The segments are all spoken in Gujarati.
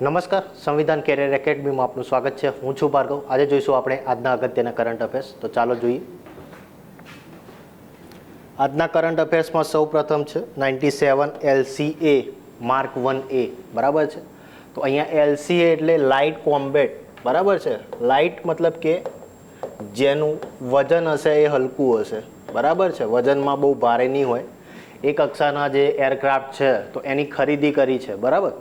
નમસ્કાર, સંવિધાન કેરિયર એકેડમીમાં આપનું સ્વાગત છે. હું છું ભાર્ગવ. આજે જોઈશું આપણે આજના અગત્યના કરંટ અફેર્સ તો ચાલો જોઈએ. આજના કરંટ અફેર્સમાં સૌ પ્રથમ છે ninety seven LCA mark one એ બરાબર છે? તો અહીંયા એલસીએ એટલે લાઇટ કોમ્બેટ બરાબર છે? લાઇટ મતલબ કે જેનું વજન હશે એ હલકું હશે. બરાબર છે? વજનમાં બહુ ભારે નહીં હોય. એ કક્ષાના જે એરક્રાફ્ટ છે, તો એની ખરીદી કરી છે. બરાબર?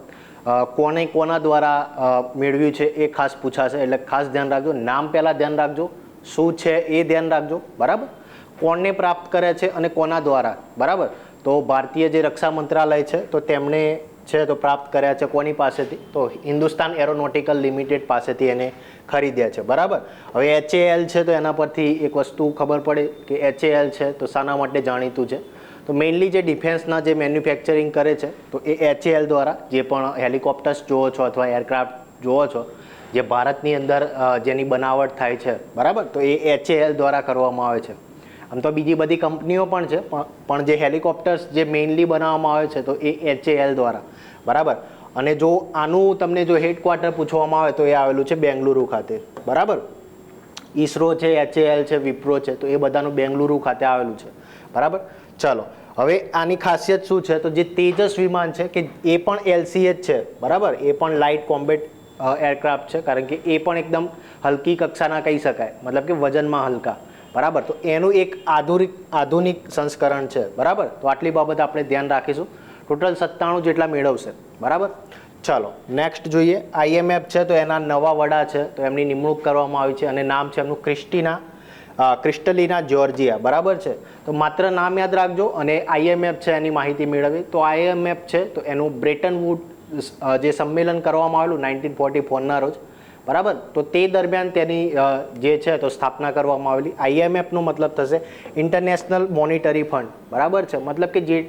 કોને કોના દ્વારા મેળવ્યું છે એ ખાસ પૂછાશે. એટલે ખાસ ધ્યાન રાખજો. નામ પહેલાં ધ્યાન રાખજો. શું છે એ ધ્યાન રાખજો. બરાબર? કોણને પ્રાપ્ત કરે છે અને કોના દ્વારા? બરાબર? તો ભારતીય જે રક્ષા મંત્રાલય છે, તો તેમણે છે તો પ્રાપ્ત કર્યા છે કોની પાસેથી? તો હિન્દુસ્તાન એરોનોટિકલ લિમિટેડ પાસેથી એને ખરીદ્યા છે. બરાબર? હવે એચએએલ છે તો એના પરથી એક વસ્તુ ખબર પડે કે એચએએલ છે તો શાના માટે જાણીતું છે. તો મેઇનલી જે ડિફેન્સના જે મેન્યુફેક્ચરિંગ કરે છે, તો એ એચએએલ દ્વારા જે પણ હેલિકોપ્ટર્સ જુઓ છો અથવા એરક્રાફ્ટ જુઓ છો, જે ભારતની અંદર જેની બનાવટ થાય છે, બરાબર? તો એ એચએએલ દ્વારા કરવામાં આવે છે. આમ તો બીજી બધી કંપનીઓ પણ છે, પણ જે હેલિકોપ્ટર્સ જે મેઇનલી બનાવવામાં આવે છે, તો એ એચએએલ દ્વારા, બરાબર? અને જો આનું તમને જો હેડક્વાર્ટર પૂછવામાં આવે તો એ આવેલું છે બેંગલુરુ ખાતે, બરાબર? ઈસરો છે એચએએલ છે, વિપ્રો છે, તો એ બધાનું બેંગલુરુ ખાતે આવેલું છે, બરાબર? ચલો હવે આની ખાસિયત શું છે? તો જે તેજસ વિમાન છે કે એ પણ એલસીએચ છે, બરાબર? એ પણ લાઇટ કોમ્બેટ એરક્રાફ્ટ છે, કારણ કે એ પણ એકદમ હલકી કક્ષાના કહી શકાય. મતલબ કે વજનમાં હલકા. બરાબર? તો એનું એક આધુનિક આધુનિક સંસ્કરણ છે. બરાબર? તો આટલી બાબત આપણે ધ્યાન રાખીશું. ટોટલ સત્તાણું જેટલા મેળવશે. બરાબર? ચાલો નેક્સ્ટ જોઈએ. આઈએમએફ છે, તો એના નવા વડા છે. તો એમની નિમણૂક કરવામાં આવી છે અને નામ છે એમનું ક્રિસ્ટીના ક્રિસ્ટલીના જ્યોર્જિયા, બરાબર છે? તો માત્ર નામ યાદ રાખજો અને આઈએમએફ છે એની માહિતી મેળવી. તો આઈએમએફ છે, તો એનું બ્રેટન વુડ જે સંમેલન કરવામાં આવેલું નાઇન્ટીન ફોર્ટી ફોરના રોજ, બરાબર? તો તે દરમિયાન તેની જે છે, તો સ્થાપના કરવામાં આવેલી. આઈએમએફનો મતલબ થશે ઇન્ટરનેશનલ મોનિટરી ફંડ, બરાબર છે? મતલબ કે જે,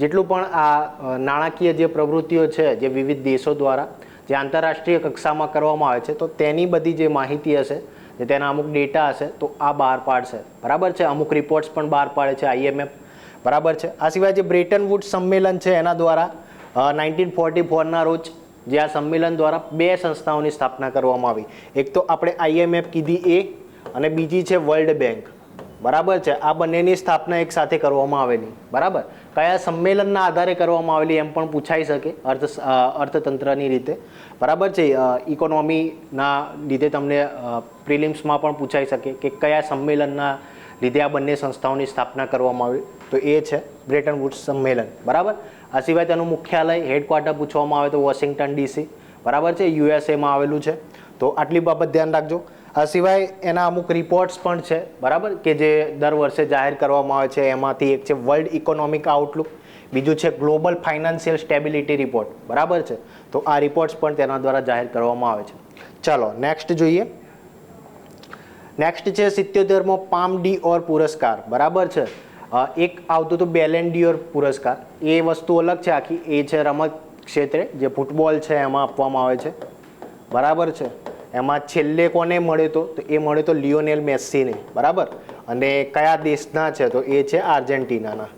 જેટલું પણ આ નાણાકીય જે પ્રવૃત્તિઓ છે, જે વિવિધ દેશો દ્વારા, જે આંતરરાષ્ટ્રીય કક્ષામાં કરવામાં આવે છે, તો તેની બધી જે માહિતી હશે જે તેના અમુક ડેટા હશે તો આ બહાર પાડશે. બરાબર છે? અમુક રિપોર્ટ્સ પણ બહાર પાડે છે આઈએમએફ બરાબર છે? આ સિવાય જે બ્રેટન વુડ સંમેલન છે, એના દ્વારા નાઇન્ટીન ફોર્ટી ફોરના રોજ જે આ સંમેલન દ્વારા બે સંસ્થાઓની સ્થાપના કરવામાં આવી. એક તો આપણે આઈએમએફ કીધી એ, અને બીજી છે વર્લ્ડ બેંક બરાબર છે? આ બંનેની સ્થાપના એક સાથે કરવામાં આવેલી. બરાબર? કયા સંમેલનના આધારે કરવામાં આવેલી એમ પણ પૂછાઈ શકે અર્થ અર્થતંત્રની રીતે. બરાબર છે? ઇકોનોમીના લીધે તમને પ્રિલિમ્સમાં પણ પૂછાઈ શકે કે કયા સંમેલનના લીધે આ બંને સંસ્થાઓની સ્થાપના કરવામાં આવી. તો એ છે બ્રેટન વુડ્સ સંમેલન. બરાબર? આ સિવાય તેનું મુખ્યાલય, હેડક્વાર્ટર પૂછવામાં આવે તો વોશિંગ્ટન ડીસી. બરાબર છે? યુએસએમાં આવેલું છે. તો આટલી બાબત ધ્યાન રાખજો. આ સિવાય એના અમુક રિપોર્ટ્સ પણ છે, બરાબર? કે જે દર વર્ષે જાહેર કરવામાં આવે છે, એમાંથી એક છે વર્લ્ડ ઇકોનોમિક આઉટલુક બીજું છે ગ્લોબલ ફાઇનાન્શિયલ સ્ટેબિલિટી રિપોર્ટ બરાબર છે? તો આ રિપોર્ટ્સ પણ તેના દ્વારા જાહેર કરવામાં આવે છે. ચાલો નેક્સ્ટ જોઈએ. નેક્સ્ટ છે સિત્યોતેરમો પામ ડી ઓર પુરસ્કાર, બરાબર છે? એક આવતું હતું બેલેન ડીઓર પુરસ્કાર. એ વસ્તુ અલગ છે, આખી. એ છે રમત ક્ષેત્રે, જે ફૂટબોલ છે, એમાં આપવામાં આવે છે. બરાબર છે? એમાં છેલ્લે કોને મળ્યો તો? તો એ મળ્યો તો લિયોનેલ મેસ્સીને. બરાબર? અને કયા દેશના છે? તો એ છે આર્જેન્ટિનાના.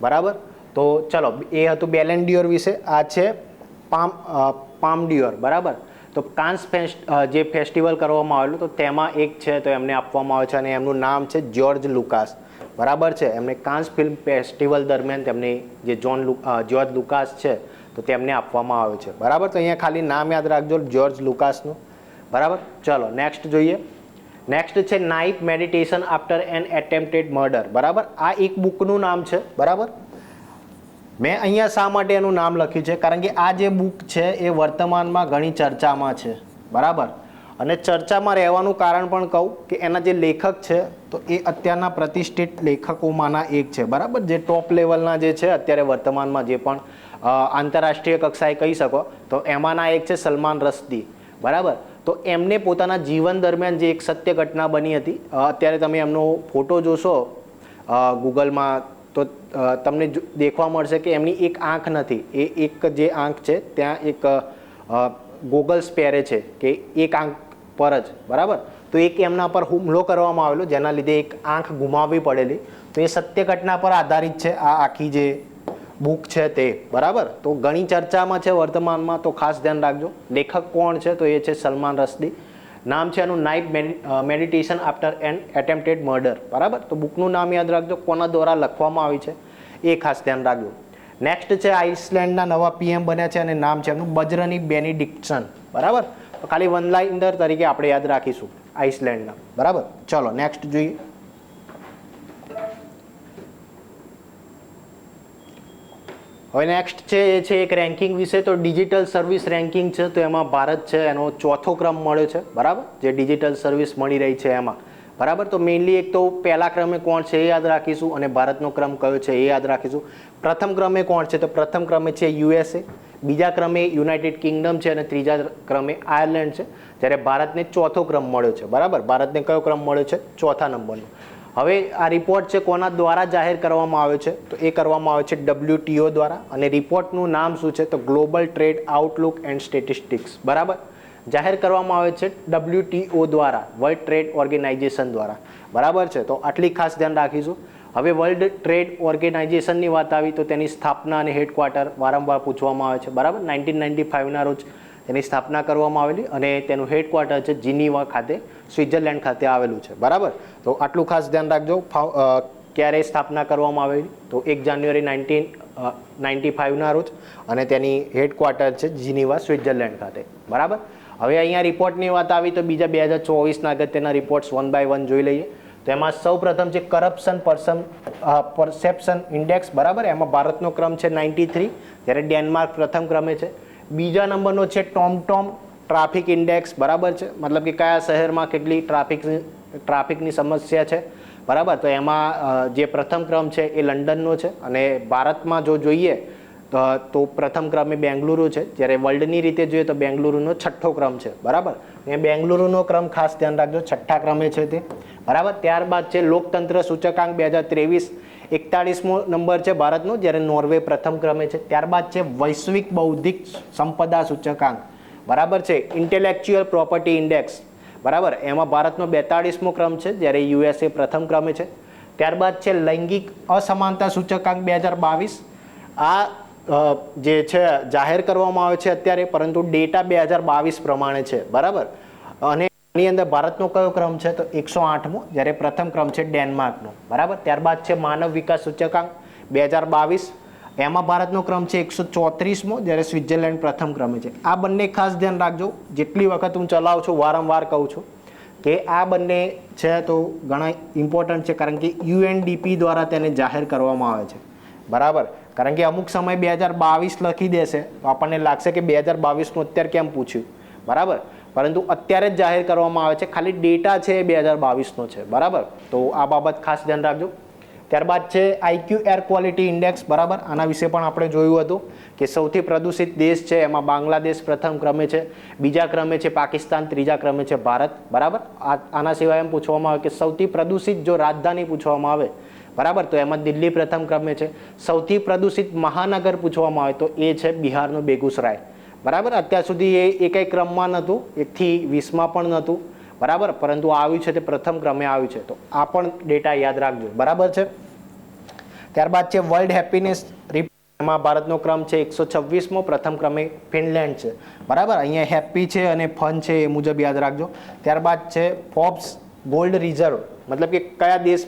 બરાબર? તો ચલો, એ હતું બેલેન ડીઓર વિશે, આ છે પામ પામડિયોર. બરાબર? તો કાન્સ ફેસ્ટ જે ફેસ્ટિવલ કરવામાં આવેલું, તો તેમાં એક છે, તો એમને આપવામાં આવે છે અને એમનું નામ છે જ્યોર્જ લુકાસ. બરાબર છે? એમને કાન્સ ફિલ્મ ફેસ્ટિવલ દરમિયાન તેમની જે જોન જ્યોર્જ લુકાસ છે, તો તેમને આપવામાં આવે છે. બરાબર? તો અહીંયા ખાલી નામ યાદ રાખજો, જ્યોર્જ લુકાસનું. બરાબર? ચલો નેક્સ્ટ જોઈએ. નેક્સ્ટ છે knife meditation after an attempted murder બરાબર? આ એક બુકનું નામ છે. બરાબર? મેં અહીંયા શા માટે એનું નામ લખ્યું છે? કારણ કે આ જે બુક છે એ વર્તમાનમાં ઘણી ચર્ચામાં છે. બરાબર? અને ચર્ચામાં રહેવાનું કારણ પણ કહું કે એના જે લેખક છે, તો એ અત્યારના પ્રતિષ્ઠિત લેખકોમાંના એક છે. બરાબર? જે ટોપ લેવલના જે છે, અત્યારે વર્તમાનમાં જે પણ આંતરરાષ્ટ્રીય કક્ષાએ કહી શકો, તો એમાંના એક છે સલમાન રસ્દી બરાબર? તો એમને પોતાના જીવન દરમિયાન જે એક સત્ય ઘટના બની હતી અત્યારે તમે એમનો ફોટો જોશો ગૂગલમાં, તો તમને દેખવા મળશે કે એમની એક આંખ નથી. એ એક જે આંખ છે, ત્યાં એક ગોગલ્સ પહેરે છે કે એક આંખ પર જ, બરાબર? તો એક એમના પર હુમલો કરવામાં આવેલો, જેના લીધે એક આંખ ગુમાવવી પડેલી. તો એ સત્ય ઘટના પર આધારિત છે આ આખી જે બુક છે તે, બરાબર? તો ઘણી ચર્ચામાં છે વર્તમાનમાં, તો ખાસ ધ્યાન રાખજો. લેખક કોણ છે? તો એ છે સલમાન રશ્દી નામ છે એનું knife meditation after an attempted murder, બરાબર? તો બુકનું નામ યાદ રાખજો, કોના દ્વારા લખવામાં આવી છે, એ ખાસ ધ્યાન રાખજો. નેક્સ્ટ છે આઇસલેન્ડના નવા પીએમ બન્યા છે અને નામ છે એમનું બજરની બેનિડિક્શન, બરાબર? તો ખાલી વન લાઇનર તરીકે આપણે યાદ રાખીશું આઇસલેન્ડના, બરાબર? ચલો, નેક્સ્ટ જોઈએ. હવે નેક્સ્ટ છે એ છે એક રેન્કિંગ વિશે, તો ડિજિટલ સર્વિસ રેન્કિંગ છે, તો એમાં ભારત છે, એનો ચોથો ક્રમ મળ્યો છે, બરાબર? જે ડિજિટલ સર્વિસ મળી રહી છે એમાં. બરાબર? તો મેઇનલી એક તો પહેલા ક્રમે કોણ છે એ યાદ રાખીશું, અને ભારતનો ક્રમ કયો છે એ યાદ રાખીશું. પ્રથમ ક્રમે કોણ છે? તો પ્રથમ ક્રમે છે યુએસએ બીજા ક્રમે યુનાઇટેડ કિંગડમ છે, અને ત્રીજા ક્રમે આયર્લેન્ડ છે. જ્યારે ભારતને ચોથો ક્રમ મળ્યો છે, બરાબર? ભારતને કયો ક્રમ મળ્યો છે? ચોથા નંબરનો. હવે આ રિપોર્ટ છે કોના દ્વારા જાહેર કરવામાં આવ્યો છે? તો એ કરવામાં આવ્યો છે ડબલ્યુટીઓ દ્વારા. અને રિપોર્ટનું નામ શું છે? તો global trade outlook and statistics બરાબર? જાહેર કરવામાં આવે છે ડબલ્યુટીઓ દ્વારા વર્લ્ડ ટ્રેડ ઓર્ગેનાઇઝેશન દ્વારા. બરાબર છે? તો આટલી ખાસ ધ્યાન રાખીશું. હવે વર્લ્ડ ટ્રેડ ઓર્ગેનાઇઝેશનની વાત આવી તો તેની સ્થાપના અને હેડક્વાર્ટર વારંવાર પૂછવામાં આવે છે. બરાબર? નાઇન્ટીન નાઇન્ટી ફાઇવના રોજ તેની સ્થાપના કરવામાં આવેલી અને તેનું હેડક્વાર્ટર છે જીનીવા ખાતે, સ્વિટ્ઝરલેન્ડ ખાતે આવેલું છે. બરાબર? તો આટલું ખાસ ધ્યાન રાખજો. ક્યારે સ્થાપના કરવામાં આવેલી? તો એક જાન્યુઆરી નાઇન્ટીન નાઇન્ટી ફાઇવના રોજ અને તેની હેડક્વાર્ટર છે જીનીવા, સ્વિટ્ઝરલેન્ડ ખાતે. બરાબર? હવે અહીંયા રિપોર્ટની વાત આવી તો બીજા બે હજાર ચોવીસના અગત્યના રિપોર્ટ્સ વન બાય વન જોઈ લઈએ. તો એમાં સૌ પ્રથમ છે કરપ્શન પર્સન પરસેપ્શન ઇન્ડેક્સ બરાબર? એમાં ભારતનો ક્રમ છે નાઇન્ટી થ્રી જ્યારે ડેનમાર્ક પ્રથમ ક્રમે છે. બીજા નંબરનો છે ટોમટોમ ટ્રાફિક ઇન્ડેક્સ, બરાબર છે? મતલબ કે કયા શહેરમાં કેટલી ટ્રાફિક, ટ્રાફિકની સમસ્યા છે? બરાબર? તો એમાં જે પ્રથમ ક્રમ છે એ લંડનનો છે અને ભારતમાં જો જોઈએ તો તો પ્રથમ ક્રમે બેંગલુરુ છે. જ્યારે વર્લ્ડની રીતે જોઈએ તો બેંગલુરુનો છઠ્ઠો ક્રમ છે. બરાબર? એ બેંગલુરુનો ક્રમ ખાસ ધ્યાન રાખજો. છઠ્ઠા ક્રમે છે તે. બરાબર? ત્યારબાદ છે લોકતંત્ર સૂચકાંક બે હજાર ત્રેવીસ. એકતાળીસમો નંબર છે ભારતનો, જ્યારે નોર્વે પ્રથમ ક્રમે છે. ત્યારબાદ છે વૈશ્વિક બૌદ્ધિક સંપદા સૂચકાંક. બરાબર છે ઇન્ટેલેક્ચ્યુઅલ પ્રોપર્ટી ઇન્ડેક્સ બરાબર, એમાં ભારતનો બેતાળીસમો ક્રમ છે, જ્યારે યુએસએ પ્રથમ ક્રમે છે. ત્યારબાદ છે લૈંગિક અસમાનતા સૂચકાંક બે હજાર બાવીસ. આ જે છે, જાહેર કરવામાં આવે છે અત્યારે, પરંતુ ડેટા બે હજાર બાવીસ પ્રમાણે છે. બરાબર? અને આની અંદર ભારતનો કયો ક્રમ છે? તો એકસો આઠમો, જ્યારે પ્રથમ ક્રમ છે ડેનમાર્કનો. બરાબર? ત્યારબાદ છે માનવ વિકાસ સૂચકાંક બે હજાર બાવીસ. એમાં ભારતનો ક્રમ છે એકસો ચોત્રીસમો, જ્યારે સ્વિટ્ઝરલેન્ડ પ્રથમ ક્રમે છે. આ બંને ખાસ ધ્યાન રાખજો. જેટલી વખત હું ચલાવું છું, વારંવાર કહું છું કે આ બંને છે તો ઘણા ઇમ્પોર્ટન્ટ છે, કારણ કે યુએનડીપી દ્વારા તેને જાહેર કરવામાં આવે છે. બરાબર? કારણ કે અમુક સમય બે હજાર બાવીસ લખી દેશે. તો આપણને લાગશે કે બે હજાર બાવીસનું અત્યારે કેમ પૂછ્યું? બરાબર? પરંતુ અત્યારે જ જાહેર કરવામાં આવે છે, ખાલી ડેટા છે બે હજાર બાવીસનો છે. બરાબર? તો આ બાબત ખાસ ધ્યાન રાખજો. ત્યારબાદ છે આઈક્યુ એર ક્વોલિટી ઇન્ડેક્સ, બરાબર? આના વિશે પણ આપણે જોયું હતું કે સૌથી પ્રદૂષિત દેશ છે, એમાં બાંગ્લાદેશ પ્રથમ ક્રમે છે, બીજા ક્રમે છે પાકિસ્તાન, ત્રીજા ક્રમે છે ભારત. બરાબર? આના સિવાય એમ પૂછવામાં આવે કે સૌથી પ્રદૂષિત જો રાજધાની પૂછવામાં આવે, બરાબર? તો એમાં દિલ્હી પ્રથમ ક્રમે છે. સૌથી પ્રદૂષિત મહાનગર પૂછવામાં આવે તો એ છે બિહારનું બેગુસરાય. બરાબર? અત્યાર સુધી એ એકાય ક્રમમાં નહોતું, એકથી વીસમાં પણ નહોતું, બરાબર? પરંતુ આવ્યું છે તે પ્રથમ ક્રમે આવ્યું છે. તો આ પણ ડેટા યાદ રાખજો. બરાબર છે? ત્યારબાદ છે વર્લ્ડ હેપીનેસ એમાં ભારતનો ક્રમ છે એકસો છવ્વીસમો, પ્રથમ ક્રમે ફિનલેન્ડ છે. બરાબર? અહીંયા હેપી છે અને ફન છે એ મુજબ યાદ રાખજો. ત્યારબાદ છે ફોર્બ્સ ગોલ્ડ રિઝર્વ. મતલબ કે કયા દેશ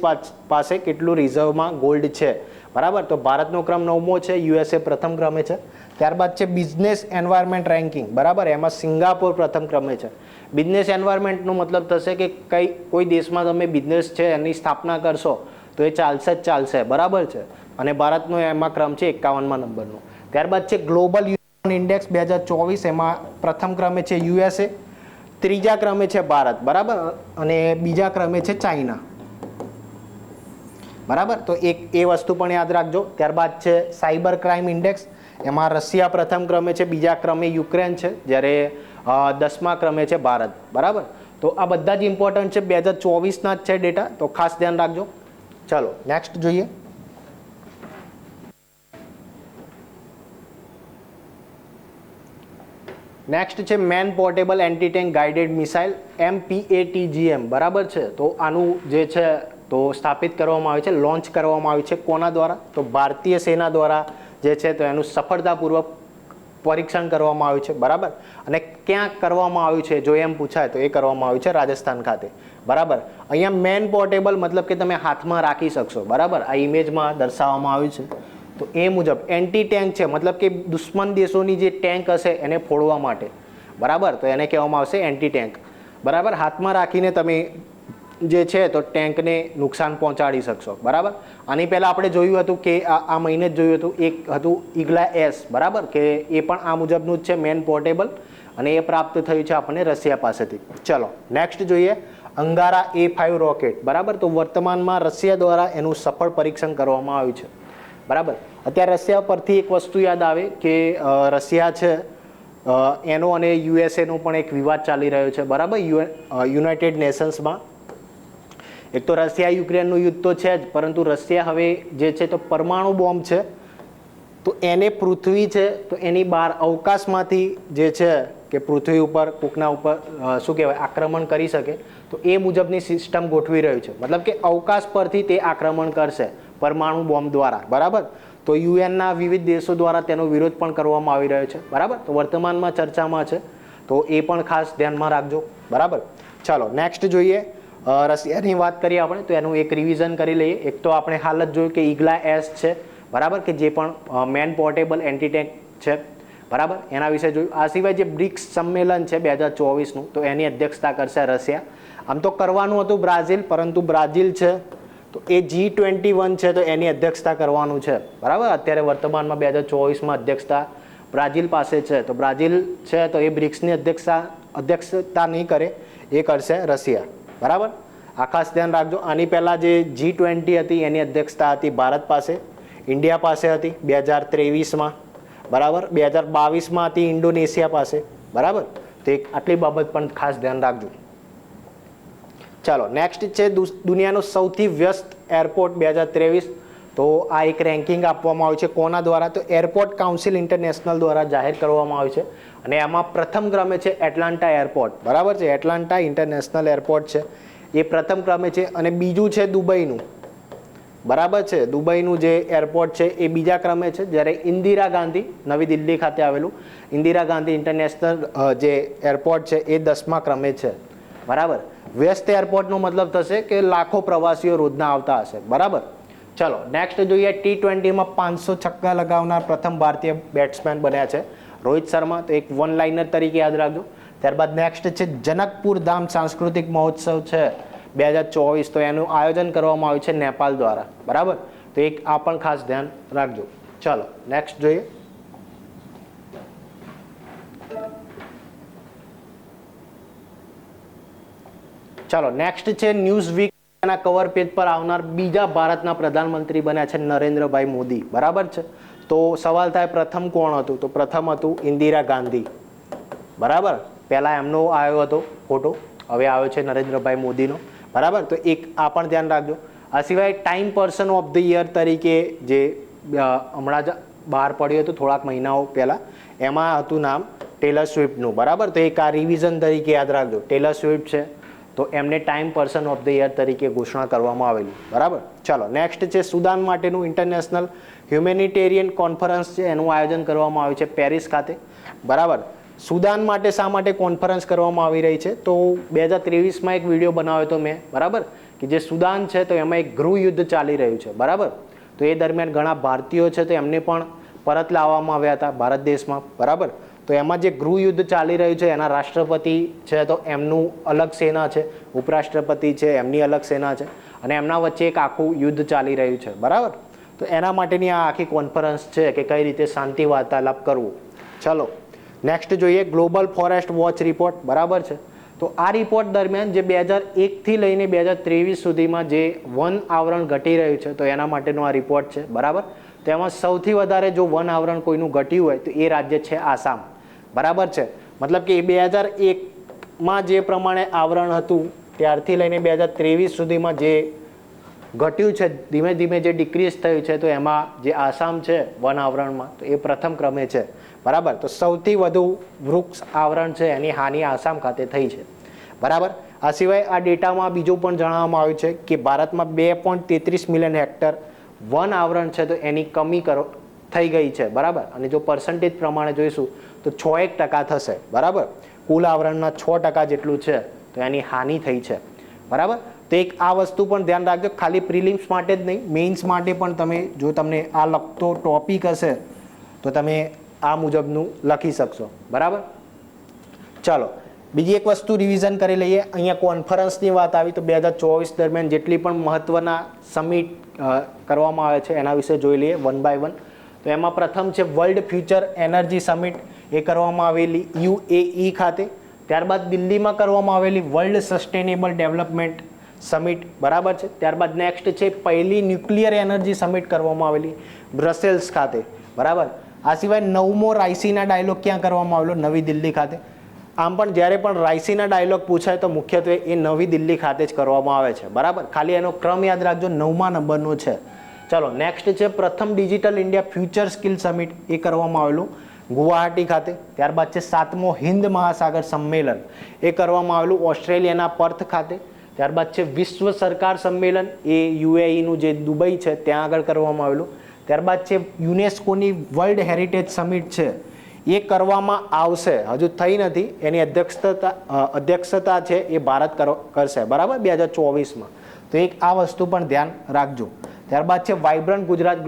પાસે કેટલું રિઝર્વમાં ગોલ્ડ છે? બરાબર? તો ભારતનો ક્રમ નવમો છે, યુએસએ પ્રથમ ક્રમે છે. ત્યારબાદ છે બિઝનેસ એન્વાયરમેન્ટ રેન્કિંગ બરાબર? એમાં સિંગાપોર પ્રથમ ક્રમે છે. બિઝનેસ એન્વાયરમેન્ટનો મતલબ થશે કે કઈ, કોઈ દેશમાં તમે બિઝનેસ છે, એની સ્થાપના કરશો, તો એ ચાલશે જ ચાલશે. બરાબર છે? અને ભારતનો એમાં ક્રમ છે એકાવનમાં નંબરનો. ત્યારબાદ છે ગ્લોબલ યુનિયન ઇન્ડેક્સ બે હજાર ચોવીસ, એમાં પ્રથમ ક્રમે છે યુએસએ ત્રીજા ક્રમે છે ભારત. બરાબર? અને બીજા ક્રમે છે ચાઇના. બરાબર? તો એક, એ વસ્તુ પણ યાદ રાખજો. ત્યારબાદ છે સાયબર ક્રાઇમ ઇન્ડેક્સ એમાં રશિયા પ્રથમ ક્રમે છે, બીજા ક્રમે યુક્રેન છે, જ્યારે દસમા ક્રમે છે ભારત. બરાબર? તો આ બધા જ ઇમ્પોર્ટન્ટ છે, બે હજાર ચોવીસના જ છે ડેટા તો ખાસ ધ્યાન રાખજો. ચાલો નેક્સ્ટ જોઈએ. નેક્સ્ટ છે man portable anti tank guided missile MPATGM બરાબર છે? તો આનું જે છે, તો સ્થાપિત કરવામાં આવે છે લોન્ચ કરવામાં આવ્યું છે કોના દ્વારા? તો ભારતીય સેના દ્વારા જે છે તો એનું સફળતાપૂર્વક પરીક્ષણ કરવામાં આવ્યું છે, બરાબર? અને ક્યાં કરવામાં આવ્યું છે, જો એમ પૂછાય તો એ કરવામાં આવ્યું છે રાજસ્થાન ખાતે, બરાબર? અહીંયા મેન પોર્ટેબલ મતલબ કે તમે હાથમાં રાખી શકશો, બરાબર? આ ઇમેજમાં દર્શાવવામાં આવ્યું છે. તો એ મુજબ એન્ટી ટેન્ક છે, મતલબ કે દુશ્મન દેશોની જે ટેન્ક હશે એને ફોડવા માટે, બરાબર? તો એને કહેવામાં આવશે એન્ટી ટેન્ક બરાબર? હાથમાં રાખીને તમે જે છે તો ટેન્કને નુકસાન પહોંચાડી શકશો, બરાબર? આની પહેલાં આપણે જોયું હતું કે આ મહિને જ જોયું હતું, એક હતું ઈગલા એસ, બરાબર? કે એ પણ આ મુજબનું જ છે, મેન પોર્ટેબલ, અને એ પ્રાપ્ત થયું છે આપણને રશિયા પાસેથી. ચલો, નેક્સ્ટ જોઈએ, અંગારા એ ફાઇવ રોકેટ, બરાબર? તો વર્તમાનમાં રશિયા દ્વારા એનું સફળ પરીક્ષણ કરવામાં આવ્યું છે, બરાબર? અત્યારે રશિયા પરથી એક વસ્તુ યાદ આવે કે રશિયા છે એનો અને યુએસએનો પણ એક વિવાદ ચાલી રહ્યો છે, બરાબર? યુનાઇટેડ નેશન્સમાં. એક તો રશિયા યુક્રેનનું યુદ્ધ તો છે જ, પરંતુ રશિયા હવે જે છે તો પરમાણુ બોમ્બ છે. તો એને પૃથ્વી છે, તો એની બહાર અવકાશમાંથી જે છે કે પૃથ્વી ઉપર, કોકના ઉપર શું કહેવાય, આક્રમણ કરી શકે, તો એ મુજબની સિસ્ટમ ગોઠવી રહ્યું છે. મતલબ કે અવકાશ પરથી તે આક્રમણ કરશે પરમાણુ બોમ્બ દ્વારા, બરાબર? તો યુએનના વિવિધ દેશો દ્વારા તેનો વિરોધ પણ કરવામાં આવી રહ્યો છે, બરાબર? તો વર્તમાનમાં ચર્ચામાં છે, તો એ પણ ખાસ ધ્યાનમાં રાખજો, બરાબર? ચાલો, નેક્સ્ટ જોઈએ. રશિયાની વાત કરીએ આપણે, તો એનું એક રિવિઝન કરી લઈએ. એક તો આપણે હાલ જ જોયું કે ઈગલા એસ છે, બરાબર? કે જે પણ મેન પોર્ટેબલ એન્ટીટેક છે, બરાબર? એના વિશે જોયું. આ સિવાય જે બ્રિક્સ સંમેલન છે બે હજાર ચોવીસનું, તો એની અધ્યક્ષતા કરશે રશિયા. આમ તો કરવાનું હતું બ્રાઝિલ, પરંતુ બ્રાઝિલ છે, તો એ જી ટ્વેન્ટી વન છે, તો એની અધ્યક્ષતા કરવાનું છે, બરાબર? અત્યારે વર્તમાનમાં બે હજાર ચોવીસમાં અધ્યક્ષતા બ્રાઝિલ પાસે છે. તો બ્રાઝિલ છે, તો એ બ્રિક્સની અધ્યક્ષતા અધ્યક્ષતા નહીં કરે, એ કરશે રશિયા. બરાબર? આ ખાસ ધ્યાન રાખજો. આની પહેલાં જે જી ટ્વેન્ટી હતી, એની અધ્યક્ષતા હતી ભારત પાસે, ઇન્ડિયા પાસે હતી બે હજાર ત્રેવીસમાં. બરાબર? બે હજાર બાવીસમાં હતી ઇન્ડોનેશિયા પાસે. બરાબર? તો એક આટલી બાબત પણ ખાસ ધ્યાન રાખજો. ચાલો નેક્સ્ટ છે દુનિયાનું સૌથી વ્યસ્ત એરપોર્ટ બે હજાર ત્રેવીસ. તો આ એક રેન્કિંગ આપવામાં આવ્યું છે. કોના દ્વારા? તો એરપોર્ટ કાઉન્સિલ ઇન્ટરનેશનલ દ્વારા જાહેર કરવામાં આવ્યું છે. અને એમાં પ્રથમ ક્રમે છે એટલાન્ટા એરપોર્ટ. બરાબર છે? એટલાન્ટા ઇન્ટરનેશનલ એરપોર્ટ છે. એ પ્રથમ ક્રમે છે. અને બીજું છે દુબઈનું. બરાબર છે? દુબઈનું જે એરપોર્ટ છે એ બીજા ક્રમે છે, જ્યારે ઇન્દિરા ગાંધી નવી દિલ્હી ખાતે આવેલું. ઇન્દિરા ગાંધી ઇન્ટરનેશનલ જે એરપોર્ટ છે એ દસમા ક્રમે છે. બરાબર? વ્યસ્ત એરપોર્ટનો મતલબ થશે કે લાખો પ્રવાસીઓ રોજના આવતા હશે. બરાબર? ચલો નેક્સ્ટ જોઈએ ટી ટ્વેન્ટીમાં પાંચસો છક્કા લગાવનાર પ્રથમ ભારતીય બેટ્સમેન બન્યા છે. રોહિત શર્મા, તો એક વન લાઇનર તરીકે યાદ રાખજો. ત્યારબાદ નેક્સ્ટ છે જનકપુર ધામ સાંસ્કૃતિક મહોત્સવ છે. બે હજાર ચોવીસ, તો એનું આયોજન કરવામાં આવ્યું છે નેપાલ દ્વારા. બરાબર? તો એક આ પણ ખાસ ધ્યાન રાખજો. ચલો નેક્સ્ટ જોઈએ. ચાલો નેક્સ્ટ છે ન્યૂઝ વીક ના કવર પેજ પર આવનાર બીજા ભારતના પ્રધાનમંત્રી બન્યા છે નરેન્દ્રભાઈ મોદી. બરાબર છે? તો સવાલ થાય પ્રથમ કોણ હતું? તો પ્રથમ હતું ઇન્દિરા ગાંધી. બરાબર? પહેલાં એમનો આવ્યો હતો ફોટો. હવે આવ્યો છે નરેન્દ્રભાઈ મોદીનો. બરાબર? તો એક આ પણ ધ્યાન રાખજો. આ સિવાય Time person of the year તરીકે જે હમણાં જ બહાર પડ્યું હતું થોડાક મહિનાઓ પહેલાં, એમાં હતું નામ ટેલર સ્વિફ્ટનું. બરાબર? તો એક આ રિવિઝન તરીકે યાદ રાખજો. ટેલર સ્વિફ્ટ છે. તો એમને Time person of the year તરીકે ઘોષણા કરવામાં આવેલી. બરાબર? ચાલો નેક્સ્ટ છે સુદાન માટેનું ઇન્ટરનેશનલ હ્યુમેનિટેરિયન કોન્ફરન્સ છે, એનું આયોજન કરવામાં આવ્યું છે પેરિસ ખાતે. બરાબર? સુદાન માટે શા માટે કોન્ફરન્સ કરવામાં આવી રહી છે? તો બે હજાર ત્રેવીસમાં એક વીડિયો બનાવ્યો હતો મેં, બરાબર? કે જે સુદાન છે, તો એમાં એક ગૃહ યુદ્ધ ચાલી રહ્યું છે, બરાબર? તો એ દરમિયાન ઘણા ભારતીયો છે, તો એમને પણ પરત લાવવામાં આવ્યા હતા ભારત દેશમાં, બરાબર? તો એમાં જે ગૃહ યુદ્ધ ચાલી રહ્યું છે, એના રાષ્ટ્રપતિ છે, તો એમનું અલગ સેના છે, ઉપરાષ્ટ્રપતિ છે, એમની અલગ સેના છે અને એમના વચ્ચે એક આખું યુદ્ધ ચાલી રહ્યું છે, બરાબર? તો એના માટેની આ આખી કોન્ફરન્સ છે કે કઈ રીતે શાંતિ વાર્તાલાપ કરવું. ચલો નેક્સ્ટ જોઈએ ગ્લોબલ ફોરેસ્ટ વોચ રિપોર્ટ બરાબર છે? તો આ રિપોર્ટ દરમિયાન જે બે હજાર એકથી લઈને બે હજાર ત્રેવીસ સુધીમાં જે વન આવરણ ઘટી રહ્યું છે, તો એના માટેનો આ રિપોર્ટ છે, બરાબર? તેમાં સૌથી વધારે જો વન આવરણ કોઈનું ઘટ્યું હોય, તો એ રાજ્ય છે આસામ. બરાબર છે? મતલબ કે બે હજાર એકમાં જે પ્રમાણે આવરણ હતું, ત્યારથી લઈને બે હજાર ત્રેવીસ સુધીમાં જે ઘટ્યું છે, ધીમે ધીમે જે ડિક્રીઝ થયું છે, તો એમાં જે આસામ છે, વન આવરણમાં, તો એ પ્રથમ ક્રમે છે. બરાબર? તો સૌથી વધુ વૃક્ષ આવરણ છે, એની હાનિ આસામ ખાતે થઈ છે. બરાબર? આ સિવાય આ ડેટામાં બીજું પણ જણાવવામાં આવ્યું છે કે ભારતમાં બે પોઈન્ટ તેત્રીસ મિલિયન હેક્ટર વન આવરણ છે, તો એની કમી કરો, થઈ ગઈ છે. બરાબર? અને જો પર્સન્ટેજ પ્રમાણે જોઈશું તો છ એક ટકા થશે, બરાબર? કુલ આવરણના છ ટકા જેટલું છે, તો એની હાનિ થઈ છે, બરાબર? તો એક આ વસ્તુ પણ ધ્યાન રાખજો, ખાલી પ્રિલિમ્સ માટે જ નહીં, મેઇન્સ માટે પણ તમે, જો તમને આ લખતો ટોપિક હશે, તો તમે આ મુજબનું લખી શકશો, બરાબર? ચાલો, બીજી એક વસ્તુ રિવિઝન કરી લઈએ, અહીંયા કોન્ફરન્સની વાત આવી, તો બે હજાર ચોવીસ દરમિયાન જેટલી પણ મહત્ત્વના સમિટ કરવામાં આવે છે, એના વિશે જોઈ લઈએ વન બાય વન તો એમાં પ્રથમ છે વર્લ્ડ ફ્યુચર એનર્જી સમિટ. એ કરવામાં આવેલી યુએઈ ખાતે. ત્યારબાદ દિલ્હીમાં કરવામાં આવેલી વર્લ્ડ સસ્ટેનેબલ ડેવલપમેન્ટ સમિટ. બરાબર છે? ત્યારબાદ નેક્સ્ટ છે પહેલી ન્યુક્લિયર એનર્જી સમિટ કરવામાં આવેલી બ્રસેલ્સ ખાતે. બરાબર? આ સિવાય નવમો રાયસીના ડાયલોગ ક્યાં કરવામાં આવેલો? નવી દિલ્હી ખાતે. આમ પણ જ્યારે પણ રાયસીના ડાયલોગ પૂછાય તો મુખ્યત્વે એ નવી દિલ્હી ખાતે જ કરવામાં આવે છે. બરાબર? ખાલી એનો ક્રમ યાદ રાખજો, નવમા નંબરનો છે. ચલો નેક્સ્ટ છે પ્રથમ digital India future skill summit એ કરવામાં આવેલું. ગુવાહાટી ખાતે, ત્યારબાદ છે સાતમો હિન્દ મહાસાગર સંમેલન એ કરવામાં આવેલું. ઓસ્ટ્રેલિયાના પર્થ ખાતે, ત્યારબાદ છે વિશ્વ સરકાર સંમેલન એ યુએઈનું જે દુબઈ છે, ત્યાં આગળ કરવામાં આવેલું. ત્યારબાદ છે યુનેસ્કોની વર્લ્ડ હેરિટેજ સમિટ છે, એ કરવામાં આવશે. હજુ થઈ નથી. એની અધ્યક્ષતા અધ્યક્ષતા છે એ ભારત કરો, કરશે. બરાબર? બે હજાર ચોવીસમાં. તો એક આ વસ્તુ પણ ધ્યાન રાખજો. ત્યારબાદ છે vibrant Gujarat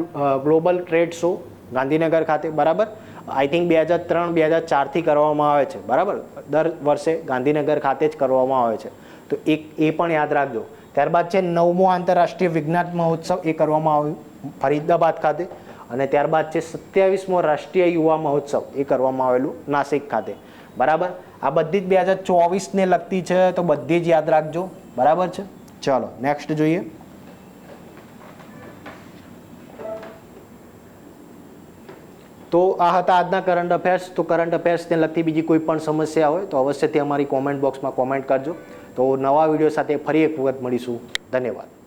global trade show Gandhinagar ખાતે, બરાબર? આઈ થિંક બે હજાર ત્રણ, બે હજાર ચારથી કરવામાં આવે છે, બરાબર? દર વર્ષે ગાંધીનગર ખાતે જ કરવામાં આવે છે. તો એક, એ પણ યાદ રાખજો. ત્યારબાદ છે નવમો આંતરરાષ્ટ્રીય વિજ્ઞાન મહોત્સવ, એ કરવામાં આવ્યું, ફરીદાબાદ ખાતે. અને ત્યારબાદ છે સત્યાવીસમો રાષ્ટ્રીય યુવા મહોત્સવ, એ કરવામાં આવેલું, નાસિક ખાતે. બરાબર? આ બધી જ બે હજાર ચોવીસને લગતી છે, તો બધી જ યાદ રાખજો. બરાબર છે? ચલો, નેક્સ્ટ જોઈએ. તો આ હતા આજના કરંટ અફેર્સ તો કરંટ અફેર્સને લગતી બીજી કોઈ પણ સમસ્યા હોય તો અવશ્યથી અમારી કોમેન્ટ બોક્સમાં કોમેન્ટ કરજો. તો નવા વીડિયો સાથે ફરી એક વખત મળીશું. ધન્યવાદ.